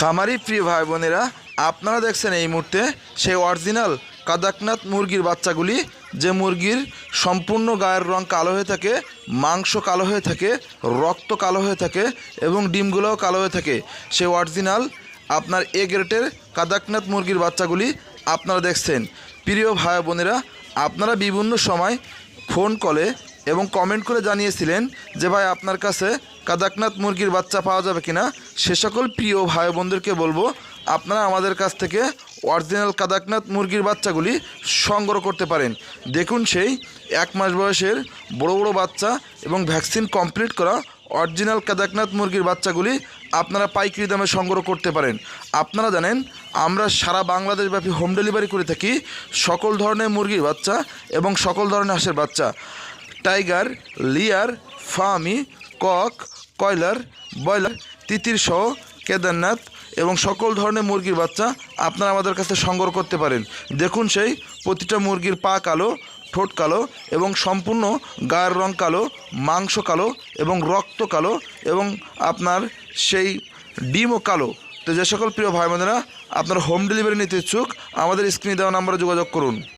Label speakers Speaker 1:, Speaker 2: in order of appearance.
Speaker 1: খামারি প্রিয় ভাই বোনেরা আপনারা দেখছেন এই মুহূর্তে সেই অরিজিনাল কাদাকনাথ মুরগির বাচ্চাগুলি, যে মুরগির সম্পূর্ণ গায়ের রং কালো হয়ে থাকে, মাংস কালো হয়ে থাকে, রক্ত কালো হয়ে থাকে এবং ডিমগুলোও কালো হয়ে থাকে। সেই অরিজিনাল আপনার এ গ্রেটের কাদাকনাথ মুরগির বাচ্চাগুলি আপনারা দেখছেন। প্রিয় ভাই বোনেরা আপনারা বিভিন্ন সময় ফোন কলে এবং কমেন্ট করে জানিয়েছিলেন যে, ভাই, আপনার কাছে কাদাকনাথ মুরগির বাচ্চা পাওয়া যাবে কিনা? সে সকল প্রিয় ভাই বোনদেরকে বলব, আপনারা আমাদের কাছ থেকে অরিজিনাল কাদাকনাথ মুরগির বাচ্চাগুলি সংগ্রহ করতে পারেন। দেখুন সেই এক মাস বয়সের বড় বড় বাচ্চা এবং ভ্যাকসিন কমপ্লিট করা অরিজিনাল কাদাকনাথ মুরগির বাচ্চাগুলি আপনারা পাইকারি দামে সংগ্রহ করতে পারেন। আপনারা জানেন, আমরা সারা বাংলাদেশব্যাপী হোম ডেলিভারি করে থাকি সকল ধরনের মুরগির বাচ্চা এবং সকল ধরনের হাঁসের বাচ্চা। টাইগার, লিয়ার ফার্মি কক, কয়লার, ব্রয়লার, তিতির সহ কেদারনাথ এবং সকল ধরনের মুরগির বাচ্চা আপনারা আমাদের কাছে সংগ্রহ করতে পারেন। দেখুন সেই প্রতিটা মুরগির পা কালো, ঠোঁট কালো এবং সম্পূর্ণ গায়ের রং কালো, মাংস কালো এবং রক্ত কালো এবং আপনার সেই ডিমও কালো। তো যে সকল প্রিয় ভাই বোনেরা আপনার হোম ডেলিভারি নিতে ইচ্ছুক, আমাদের স্ক্রিনে দেওয়া নাম্বারে যোগাযোগ করুন।